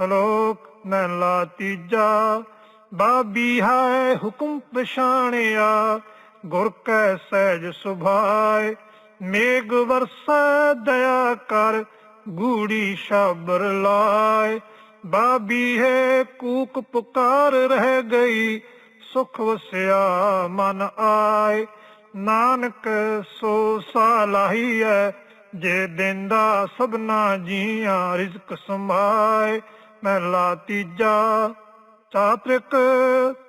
ਸ਼ਲੋਕ ਮਹਿਲਾ ਤੀਜਾ, ਬਾਬੀ ਹੈ ਹੁਕਮ ਪਛਾਣਿਆ, ਗੁਰ ਕੈ ਸਹਿਜ ਸੁਭਾਏ, ਮੇਘ ਵਰਸੈ ਦਇਆ ਕਰ, ਗੂੜੀ ਸ਼ਬਰ ਲਾਏ। ਬਾਬੀ ਹੈ ਕੂਕ ਪੁਕਾਰ ਰਹਿ ਗਈ, ਸੁਖ ਵਸਿਆ ਮਨ ਆਏ। ਨਾਨਕ ਸੋ ਸਾਲਾਹੀ ਜੇ ਦਿੰਦਾ ਸਭਨਾ ਜੀਆਂ ਰਿਜ਼ਕ ਸੰਭਾਏ। ਮਹਿਲਾ ਤੀਜਾ, ਚਾਤ੍ਰਿਕ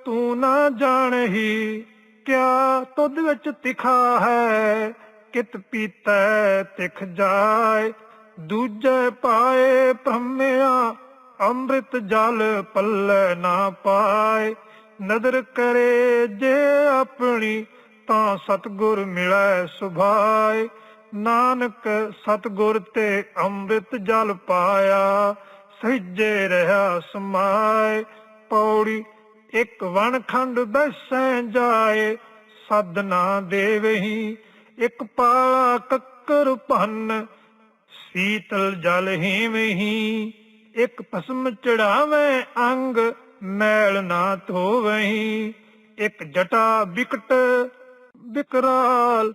ਤੂੰ ਨਾ ਜਾਣਹੀ ਕਿਆ ਤੁਧ ਵਿੱਚ ਤਿਖਾ ਹੈ, ਕਿਤ ਪੀਤੈ ਤਿਖ ਜਾਏ। ਦੂਜੇ ਪਾਏ ਭ੍ਰਮਿਆ ਅੰਮ੍ਰਿਤ ਜਲ ਪੱਲੇ ਨਾ ਪਾਏ। ਨਦਰ ਕਰੇ ਜੇ ਆਪਣੀ, ਤਾਂ ਸਤਗੁਰ ਮਿਲੈ ਸੁਭਾਏ। ਨਾਨਕ ਸਤਗੁਰ ਤੇ ਅੰਮ੍ਰਿਤ ਜਲ ਪਾਇਆ ਸਹਿਜੇ ਰਹਾ ਸਮਾਏ, ਪੌੜੀ ਇੱਕ ਵਣ ਖੰਡ ਬੈਸੈ ਜਾਏ ਸਦਨਾ ਦੇਵਹੀ, ਇੱਕ ਪਾਲਾ ਕੱਕਰ ਭੰਨ, ਸੀਤਲ ਜਲ ਹੀਵਹੀ, ਇੱਕ ਭਸਮ ਚੜਾਵੇਂ ਅੰਗ, ਮੈਲ ਨਾ ਧੋਵਹੀ, ਇੱਕ ਜਟਾ ਵਿਕਟ ਵਿਕਰਾਲ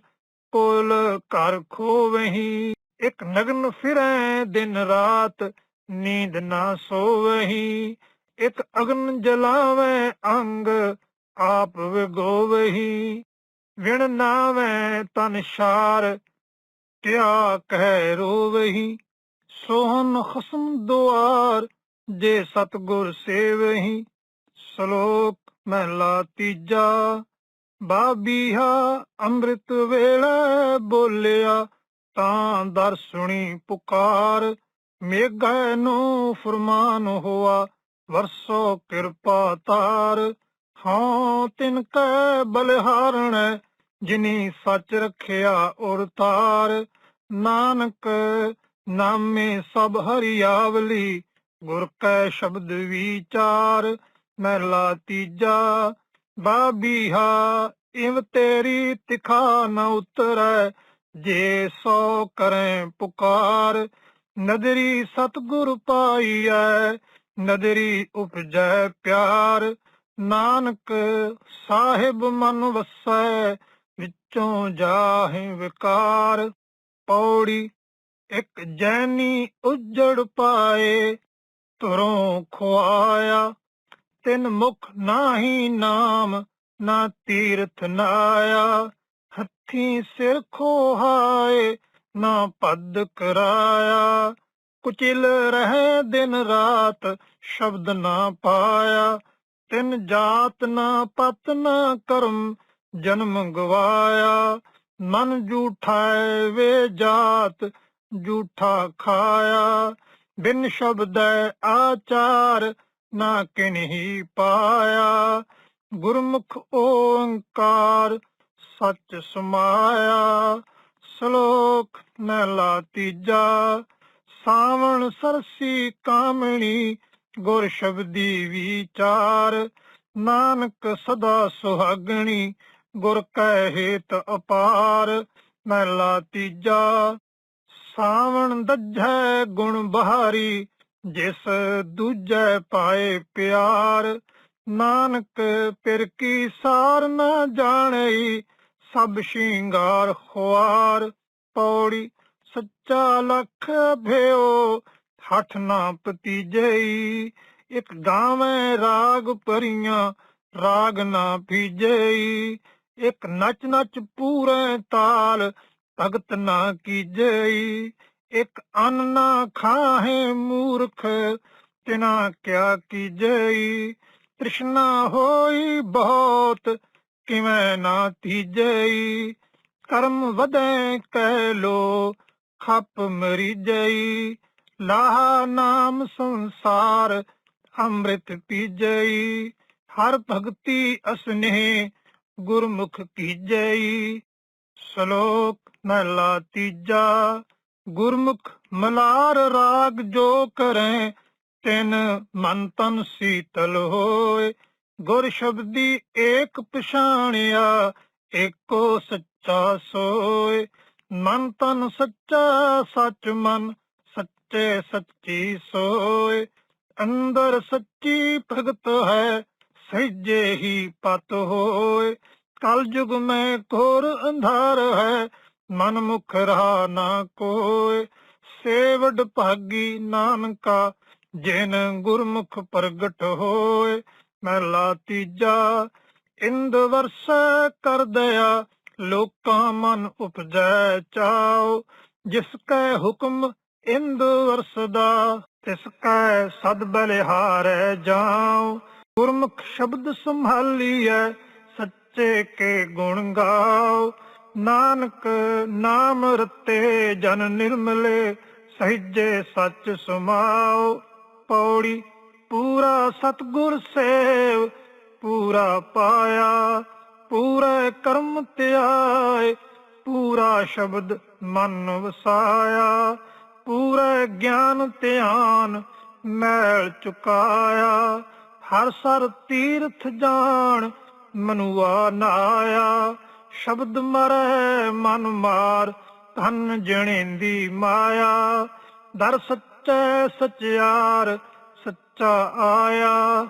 ਕੋਲ ਘਰ ਖੋਵਹੀ, ਇੱਕ ਨਗਨ ਫਿਰੈ ਦਿਨ ਰਾਤ ਨੀਂਦ ਨਾ ਸੋਵਹੀ, ਇਕ ਅਗਨ ਜਲਾਵੇਂ ਅੰਗ ਆਪ ਵਿਗੋਵਹੀ। ਵਿਣ ਨਾਵੇਂ ਤਨ ਸ਼ਾਰ ਕਿਆ ਕਹਿ ਰੋਵਹੀ? ਸੋਹਨ ਖਸਮ ਦੁਆਰ, ਜੇ ਸਤਗੁਰ ਸੇਵਹੀ। ਸ਼ਲੋਕ ਮਹਿਲਾ ਤੀਜਾ, ਬਾਬੀਹਾ ਅੰਮ੍ਰਿਤ ਵੇਲੇ ਬੋਲਿਆ, ਤਾਂ ਦਰ ਸੁਣੀ ਪੁਕਾਰ। ਮੇਘੈ ਨੂੰ ਫਰਮਾਨ ਹੋਆ, ਵਰਸੋ ਕਿਰਪਾ ਤਾਰ। ਹਾਂ ਤਿਨ ਕੈ ਬਲਿਹਾਰਣ, ਜਿਨੀ ਸੱਚ ਰਖਿਆ ਔਰ ਤਾਰ। ਨਾਨਕ ਨਾਮੇ ਸਭ ਹਰਿਆਵਲੀ, ਗੁਰ ਕੈ ਸ਼ਬਦ ਵਿਚਾਰ। ਮਹਿਲਾ ਤੀਜਾ, ਬਾਬੀਹਾ, ਇਵ ਤੇਰੀ ਤਿਖਾ ਨ ਉਤਰੈ, ਜੇ ਸੋ ਕਰੈ ਪੁਕਾਰ। ਨਦਰੀ ਸਤਗੁਰ ਪਾਈਐ ਨਦਰੀ ਉਪਜੈ ਪਿਆਰ। ਨਾਨਕ ਸਾਹਿਬ ਮਨ ਵਸੈ, ਵਿੱਚੋਂ ਜਾਹੇ ਵਿਕਾਰ। ਪੌੜੀ ਇੱਕ ਜੈਨੀ ਉਜੜ ਪਾਏ ਤੁਰੋਂ ਖੁਆਇਆ। ਤਿੰਨ ਮੁਖ ਨਾਹੀ ਨਾਮ, ਨਾ ਤੀਰਥ ਨਾਇਆ। ਹੱਥੀ ਸਿਰ ਖੋਹਾਏ ਨਾ ਪਦ ਕਰਾਇਆ। ਕੁਚਿਲ ਰਹੇ ਦਿਨ ਰਾਤ, ਸ਼ਬਦ ਨਾ ਪਾਇਆ। ਤਿੰਨ ਜਾਤ ਨਾ ਪਤ ਨਾ ਕਰਮ, ਜਨਮ ਗਵਾਇਆ। ਮਨ ਝੂਠਾ ਵੇ ਜਾਤ ਝੂਠਾ ਖਾਇਆ। ਬਿਨ ਸ਼ਬਦ ਆਚਾਰ, ਨਾ ਕਿਨਹੀ ਪਾਇਆ। ਗੁਰਮੁਖ ਓੰਕਾਰ ਸੱਚ ਸਮਾਇਆ। ਸ਼ਲੋਕ ਮਹਿਲਾ ਤੀਜਾ ਸਾਵਣ ਸਰਸੀ ਕਾਮਣੀ ਗੁਰ ਸ਼ਬਦੀ ਵਿਚਾਰ। ਨਾਨਕ ਸਦਾ ਸੁਹਾਗਣੀ ਗੁਰ ਕਹਿਤ ਅਪਾਰ। ਮਹਿਲਾ ਤੀਜਾ ਸਾਵਣ ਦੱਝੈ ਗੁਣ ਬਹਾਰੀ, ਜਿਸ ਦੂਜੈ ਪਾਏ ਪਿਆਰ। ਨਾਨਕ ਪਿਰ ਕੀ ਸਾਰ ਨਾ ਜਾਣਈ, ਸਭ ਸ਼ਿੰਗਾਰ ਖੁਆਰ। ਪੌੜੀ, ਸੱਚਾ ਲਖ ਭਿਓ ਹੱਠ ਨਾ ਪਤੀਜਈ ਇੱਕ ਗਾਵੇਂ ਰਾਗ ਪਰੀਆਂ ਰਾਗ ਨਾ ਭੀਜਈ। ਇੱਕ ਨਚ ਨਚ ਪੂਰੇ ਤਾਲ, ਭਗਤ ਨਾ ਕੀਜਈ। ਇੱਕ ਅੰਨ ਨਾ ਖਾਹੇ ਮੂਰਖ, ਤਿਨਾ ਕਿਆ ਕੀਜਈ। ਤ੍ਰਿਸ਼ਨਾ ਹੋਈ ਬਹੁਤ, ਕਿਵੇਂ ਨਾ ਤੀਜਈ। ਕਰਮ ਵਧੈ ਕਹਿ ਲੋ ਖੱਪ ਮਰੀ ਜਈ ਲਾਹ ਨਾਮ ਸੰਸਾਰ, ਅੰਮ੍ਰਿਤ ਪੀਜਈ। ਹਰ ਭਗਤੀ ਅਸਨੇਹ, ਗੁਰਮੁਖ ਕੀਜਈ। ਸ਼ਲੋਕ ਮਹਿਲਾ ਤੀਜਾ, ਗੁਰਮੁਖ ਮਲਾਰ ਰਾਗ ਜੋ ਕਰੈ, ਤਿਨ ਮਨ ਤਨ ਸੀਤਲ ਹੋਏ। ਗੁਰ ਸ਼ਬਦੀ ਏਕ ਪਛਾਣਿਆ ਏਕੋ ਸੱਚਾ ਸੋਏ, ਮਨ ਤਨ ਸੱਚਾ ਸੱਚ ਮਨ, ਸੱਚੇ ਸੱਚੀ ਸੋਏ। ਅੰਦਰ ਸੱਚੀ ਭਗਤ ਹੈ, ਸਹਿਜੇ ਹੀ ਪਤ ਹੋਏ। ਕਲ ਮੈਂ ਘੋਰ ਅੰਧਾਰ ਹੈ, ਮਨ ਮੁਖ ਰਹਾ ਨਾ ਕੋਏ। ਸੇਵਡ ਭਾਗੀ ਨਾਨਕਾ, ਜਿਨ ਗੁਰਮੁਖ ਪ੍ਰਗਟ ਹੋਏ। ਮਹਿਲਾ ਤੀਜਾ ਇੰਦ ਵਰਸ ਕਰ ਦਇਆ ਲੋਕਾਂ ਮਨ ਉਪਜੈ ਚਾਉ। ਜਿਸ ਕੈ ਹੁਕਮ ਇੰਦ ਵਰਸਦਾ, ਤਿਸ ਕੈ ਸਦ ਬਲਿਹਾਰੈ ਜਾਉ। ਗੁਰਮੁਖ ਸ਼ਬਦ ਸੰਭਾਲੀਐ, ਸੱਚੇ ਕੇ ਗੁਣ ਗਾਓ ਨਾਨਕ ਨਾਮ ਰਤੇ ਜਨ ਨਿਰਮਲੇ, ਸਹਿਜੇ ਸੱਚ ਸਮਾਓ ਪੌੜੀ ਪੂਰਾ ਸਤਗੁਰ ਸੇਵ ਪੂਰਾ ਪਾਇਆ, ਪੂਰੇ ਕਰਮ ਧਿਆਏ, ਪੂਰਾ ਸ਼ਬਦ ਮਨ ਵਸਾਇਆ, ਪੂਰੇ ਗਿਆਨ ਧਿਆਨ ਮੈਲ ਚੁਕਾਇਆ, ਹਰ ਸਰ ਤੀਰਥ ਜਾਣ ਮਨੁਆ ਨਾਇਆ, ਸ਼ਬਦ ਮਰੈ ਮਨ ਮਾਰ ਧਨ ਜਣੇਂਦੀ ਮਾਇਆ, ਦਰ ਸੱਚੈ ਸਚਿਆਰ ਸੱਚਾ ਆਇਆ।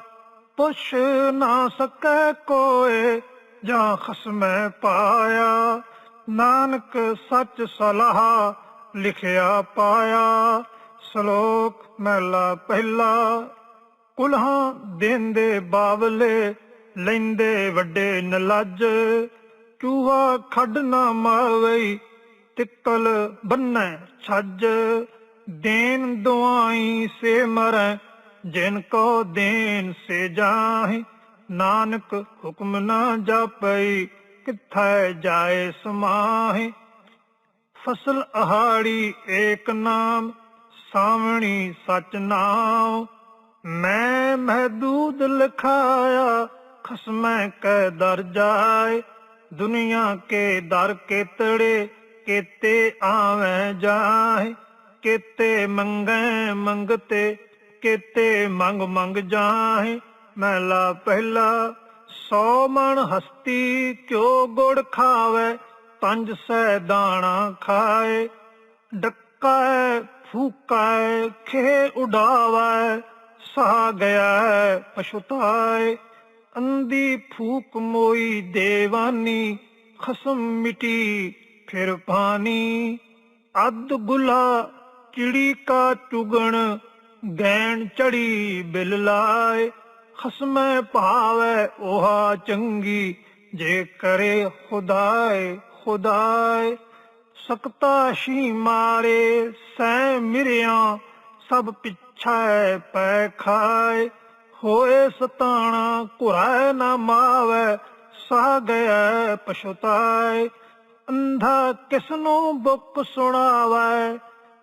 ਪੁੱਛ ਨਾ ਸਕੈ ਕੋਏ, ਜਾਂ ਖਸਮੈ ਪਾਇਆ। ਨਾਨਕ ਸੱਚ ਸਲਾਹ ਲਿਖਿਆ ਪਾਇਆ। ਸ਼ਲੋਕ ਮਹਿਲਾ ਪਹਿਲਾ। ਕੁਲਹਾਂ ਦੇਂਦੇ ਬਾਵਲੇ, ਲੈਂਦੇ ਵੱਡੇ ਨਲੱਜ। ਚੂਹਾ ਖੱਡ ਨਾ ਮਾਵਈ, ਤਿੱਕਲ ਬੰਨੈ ਛੱਜ। ਦੇਨ ਦੁਆਈ ਸੇ ਮਰੈ ਜਿਨ ਕੋ ਦੇਨ ਸੇ ਜਾਹੇ, ਨਾਨਕ ਹੁਕਮ ਨਾ ਜਾਪਈ, ਕਿਥੈ ਜਾਏ ਸਮਾਹੇ। ਫਸਲ ਅਹਾੜੀ ਏਕ ਨਾਮ, ਸਾਵਣੀ ਸਚ ਨਾਮ ਮੈਂ ਮਹਦੂਦ ਲਖਾਇਆ, ਖਸਮੈ ਕੈ ਦਰ ਜਾਏ। ਦੁਨੀਆ ਕੇ ਦਰ ਕੇਤੜੇ, ਕੇਤੇ ਆਵੇਂ ਜਾਏ ਕੇਤੇ ਮੰਗੈ ਮੰਗਤੇ ਕੇਤੇ ਮੰਗ ਮੰਗ ਜਾਏ ਮਹਿਲਾ ਪਹਿਲਾ ਸੌ ਮਣ ਹਸਤੀ ਕਿਉ ਗੁੜ ਖਾਵੇ, ਪੰਜ ਸੈ ਦਾਣਾ ਖਾਏ ਡੱਕਾ ਫੂਕਾ ਖੇ ਉਡਾਵੇ ਸਾ ਗਿਆ ਪਛੁਤਾਏ ਅੰਦੀ ਫੂਕ ਮੋਈ ਦੇਵਾਨੀ, ਖਸਮ ਮਿਟੀ ਫਿਰ ਪਾਣੀ, ਅੱਧ ਗੁਲਾ ਚਿੜੀ ਕਾ ਚੁਗਣ ਗੈਣ ਚੜੀ ਬਿਲ ਲਾਏ, ਖਸਮੈ ਭਾਵੈ 오ਹਾ ਚੰਗੀ, ਜੇ ਕਰੇ ਖੁਦਾਏ ਖੁਦਾਏ। ਸਕਤਾ ਸ਼ੀ ਮਾਰੇ ਸੈ ਮਿਰਿਆ, ਸਭ ਪਿਛੈ ਪੈ ਖਾਏ। ਹੋਏ ਸਤਾਣਾ ਘੁਰਾਇ ਨਾ ਮਾਵੇ ਸਾ ਗਿਆ ਪਛਤਾਏ। ਅੰਧਾ ਕਿਸ ਨੂੰ ਬੁੱਕ ਸੁਣਾਵੇ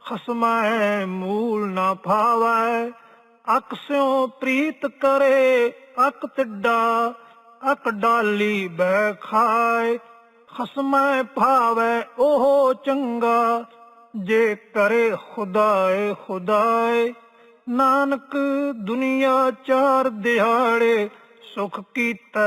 ਖਸਮੈ ਮੂਲ ਨਾ ਭਾਵੈ। ਅਕ ਸਿਉ ਪ੍ਰੀਤ ਕਰੇ, ਅਕ ਤਿੱਡਾ, ਅਕ ਡਾਲੀ ਬੈ ਖਾਏ। ਖਸਮੈ ਭਾਵੈ ਉਹ ਚੰਗਾ, ਜੇ ਕਰੇ ਖੁਦਾਏ ਖੁਦਾਏ। ਨਾਨਕ ਦੁਨੀਆ ਚਾਰ ਦਿਹਾੜੇ ਸੁਖ ਕੀਤਾ,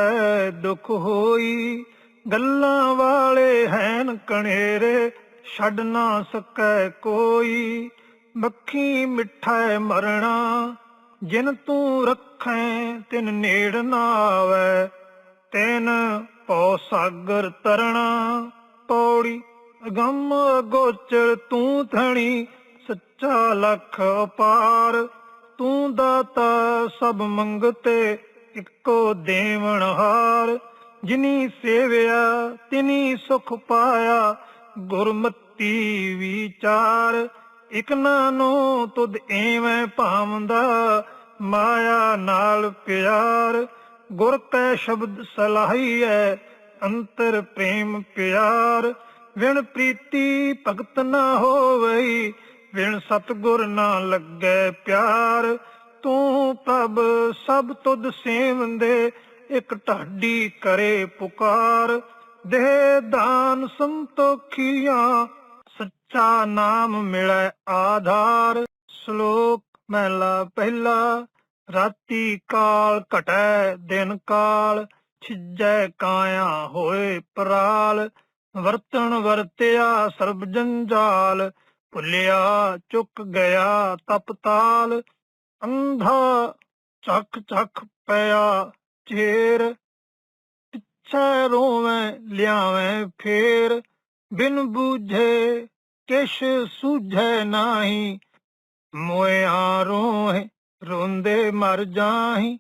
ਦੁਖ ਹੋਈ। ਗੱਲਾਂ ਵਾਲੇ ਹੈਨ ਕਣੇਰੇ ਛੱਡ ਨਾ ਸਕੈ ਕੋਈ। ਮੱਖੀ ਮਿੱਠਾ ਮਰਣਾ, ਜਿਨ ਤੂੰ ਰੱਖੈ ਤਿਨ ਨੇੜ ਨਾ ਆਵੈ। ਤੈਨ ਪਉ ਸਾਗਰ ਤਰਣਾ, ਪੌੜੀ ਅਗੰਮ ਗੋਚਰ ਤੂੰ ਥਣੀ, ਸੱਚਾ ਲਖ ਅਪਾਰ ਤੂੰ ਦਾਤਾ ਸਭ ਮੰਗਤੇ ਇੱਕੋ ਦੇਵਨ ਹਾਰ ਜਿਨੀ ਸੇਵਿਆ ਤਿਨੀ ਸੁਖ ਪਾਇਆ ਗੁਰਮਤੀ ਵਿਚਾਰ, ਇਕ ਨਾਨੋ ਤੁਧ ਐਵੇਂ ਭਾਵੰਦਾ, ਮਾਇਆ ਨਾਲ ਪਿਆਰ। ਗੁਰ ਕੈ ਸ਼ਬਦ ਸਲਾਹੀਐ, ਅੰਤਰ ਪ੍ਰੇਮ ਪਿਆਰ। ਵਿਣ ਪ੍ਰੀਤੀ ਭਗਤ ਨਾ ਹੋਵਈ ਵਿਣ ਸਤਗੁਰ ਨਾ ਲੱਗੇ ਪਿਆਰ। ਤੂੰ ਪ੍ਰਭ ਸਭ ਤੁਧ ਸੇਵੰਦੇ, ਇਕ ਢਾਡੀ ਕਰੇ ਪੁਕਾਰ। ਦੇ ਦਾਨ ਸੰਤੋਖੀਆਂ, ਸੱਚਾ ਨਾਮ ਮਿਲੈ ਆਧਾਰ। ਸ਼ਲੋਕ ਮਹਿਲਾ ਪਹਿਲਾ, ਰਾਤੀ ਕਾਲ ਘਟੈ ਦਿਨ ਕਾਲ, ਛਿਜੈ ਕਾਇਆ ਹੋਏ ਪਰਾਲ। ਵਰਤਣ ਵਰਤਿਆ ਸਰਬ ਜੰਜਾਲ, ਭੁੱਲਿਆ ਚੁੱਕ ਗਿਆ ਤਪਤਾਲ ਅੰਧਾ ਚੱਕ ਚੱਕ ਪਿਆ ਚੇਰ ਪਿੱਛੇ ਰੋਵੇਂ, ਲਿਆਵੇਂ ਫੇਰ। ਬਿਨ ਬੂਝੇ ਕਿਛ ਸੂਝੈ ਨਾਹੀ। ਮੋਇਆ ਰੋਏ ਰੋਂਦੇ ਮਰ ਜਾਹੀ।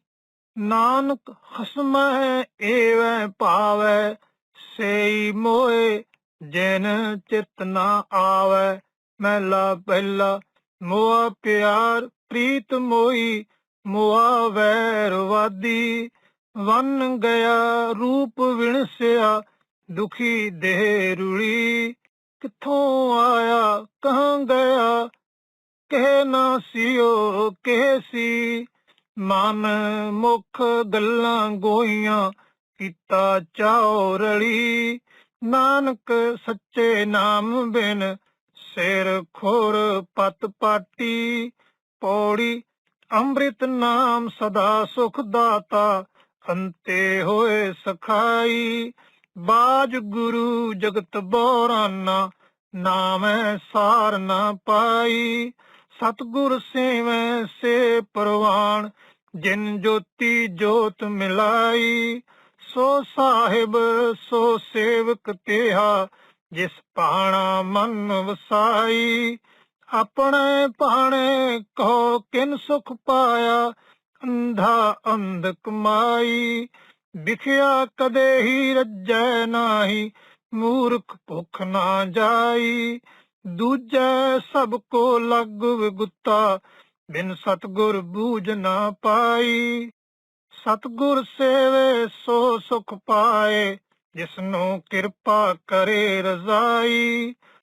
ਨਾਨਕ ਹਸਮੈ ਏਵੈ ਭਾਵੈ ਸੇਈ ਮੋਏ। ਜਿਨ ਚਿਤ ਨਾ ਆਵੈ, ਮਹਿਲਾ ਪਹਿਲਾ। ਮੋਆ ਪਿਆਰ, ਪ੍ਰੀਤ ਮੋਈ। ਮੋਆ ਵੈਰਵਾਦੀ ਵਨ ਗਿਆ, ਰੂਪ ਵਿਣਸਿਆ, ਦੁਖੀ ਦੇਹ ਰੁਲੀ। ਕਿੱਥੋਂ ਆਇਆ, ਕਹਾਂ ਗਿਆ? ਕਹਿ ਨਾ ਸਿਓ, ਕਹਿ ਸੀ। ਮਨ ਮੁਖ ਗੱਲਾਂ ਗੋਈਆਂ, ਕੀਤਾ ਚਾਉ ਰਲੀ। ਨਾਨਕ ਸੱਚੇ ਨਾਮ ਬਿਨ ਸਿਰ ਖੋਰ ਪਤ ਪਾਟੀ। ਪੌੜੀ ਅੰਮ੍ਰਿਤ ਨਾਮ ਸਦਾ ਸੁਖ ਦਾਤਾ। ਅੰਤੇ ਹੋਏ ਸਖਾਈ, ਬਾਜ ਗੁਰੂ ਜਗਤ ਬੋਰਾਨਾ, ਨਾਮੈ ਸਾਰ ਨਾ ਪਾਈ। ਸਤਗੁਰ ਸੇਵੈ ਸੇ ਪਰਵਾਨ, ਜਿਨ ਜੋਤੀ ਜੋਤ ਮਿਲਾਈ। ਸੋ ਸਾਹਿਬ, ਸੋ ਸੇਵਕ ਤਿਹਾ, ਜਿਸ ਪਾਣਾ ਮਨ ਵਸਾਈ। ਆਪਣੇ ਪਾਣੇ ਕੋ ਕਿਨ ਸੁਖ ਪਾਇਆ ਅੰਧਾ ਅੰਧ ਕਮਾਈ ਵਿਖਿਆ ਕਦੇ ਹੀ ਰੱਜੈ ਨਾਹੀ, ਮੂਰਖ ਭੁਖ ਨਾ ਜਾਈ। ਦੂਜੈ ਸਭ ਕੋ ਲਗ ਵਿਗੁਤਾ ਬਿਨ ਸਤਗੁਰ ਬੂਝ ਨਾ ਪਾਈ। ਸਤਗੁਰ ਸੇਵੇ ਸੋ ਸੁਖ ਪਾਏ, ਜਿਸਨੂੰ ਕਿਰਪਾ ਕਰੇ ਰਜ਼ਾਈ।